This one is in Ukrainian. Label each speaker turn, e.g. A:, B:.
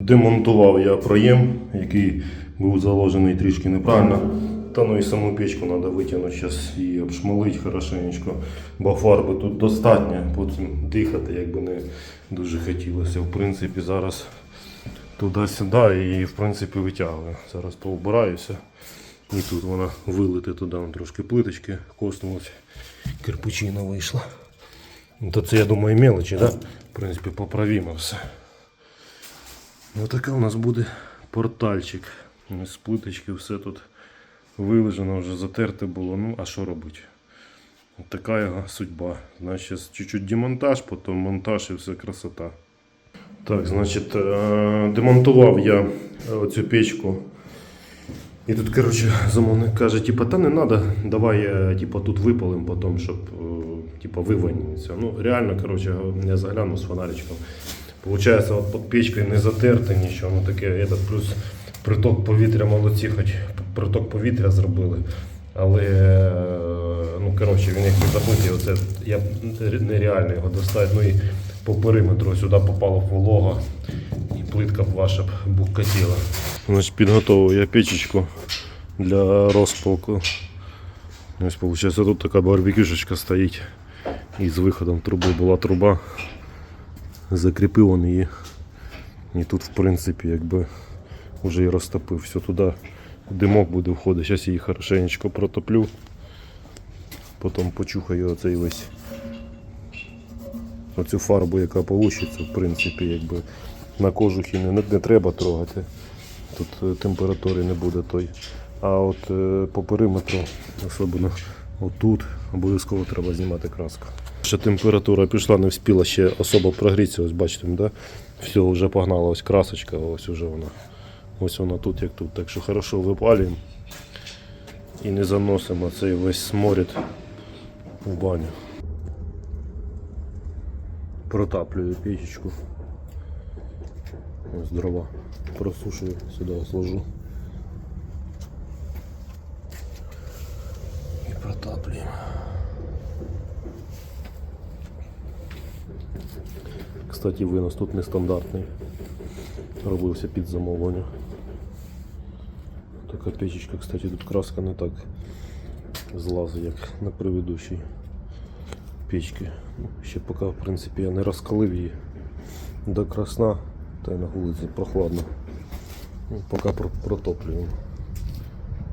A: Демонтував я проєм, який був заложений трішки неправильно. Та ну і саму печку треба витягнути зараз і обшмалити хорошенечко, бо фарби тут достатньо, потім дихати якби не дуже хотілося. В принципі, зараз туди-сюди і в принципі витягую. Зараз поубираюся. І тут вона вилити туди трошки плиточки, коснулась, кирпичина вийшла. Ну, То це, я думаю, мелочі, да? В принципі, поправимо все. Ось така у нас буде портальчик. З плиточки все тут вилежено, вже затерте було. Ну, а що робити? Така його судьба. Значить, чуть-чуть демонтаж, потім монтаж і все красота. Так, значить, е, демонтував я оцю печку. І тут, коротше, замовник каже, типа, та не треба, давай е, типа, тут випалим потім, щоб е, типа, виванюється. Ну, реально, коротше, я заглянув з фонаричком. Получається, от під печкою не затерте нічого, ну таке, этот, плюс приток повітря молодці, хоч приток повітря зробили. Але е, ну, коротше, він якби забитий, оце я нереально його достати. Ну і по периметру сюди попала волога і плитка б ваша б букатіла. Значить, підготував я печечку для розпалку. Ось, виходить, тут така барбекюшечка стоїть. І з виходом труби була труба. Закріпив он її. І тут, в принципі, якби вже і розтопив. Все туди димок буде входити. Зараз її хорошенечко протоплю. Потім почухаю оцей весь оцю фарбу, яка получиться, в принципі, якби на кожухі не, не треба трогати. Тут е, температури не буде той. А от е, по периметру, особливо отут, обов'язково треба знімати краску. Ще температура пішла, не встигла ще особо прогрітися, ось бачите, да? все, вже погнала ось красочка, ось уже вона. Ось вона тут, як тут. Так що хорошо випалюємо і не заносимо цей весь сморід в баню. Протаплюю печечку. Ось дрова. Просушую, сюди сложу. І протаплюємо. Кстати, винос тут нестандартний. Робився під замовлення. Така печечка, кстати, тут краска не так злазить, як на предыдущій печці. Ну, Ще поки, в принципі, я не розкалив її до красна, та й на вулиці прохладно. Ну, Поки протоплюємо.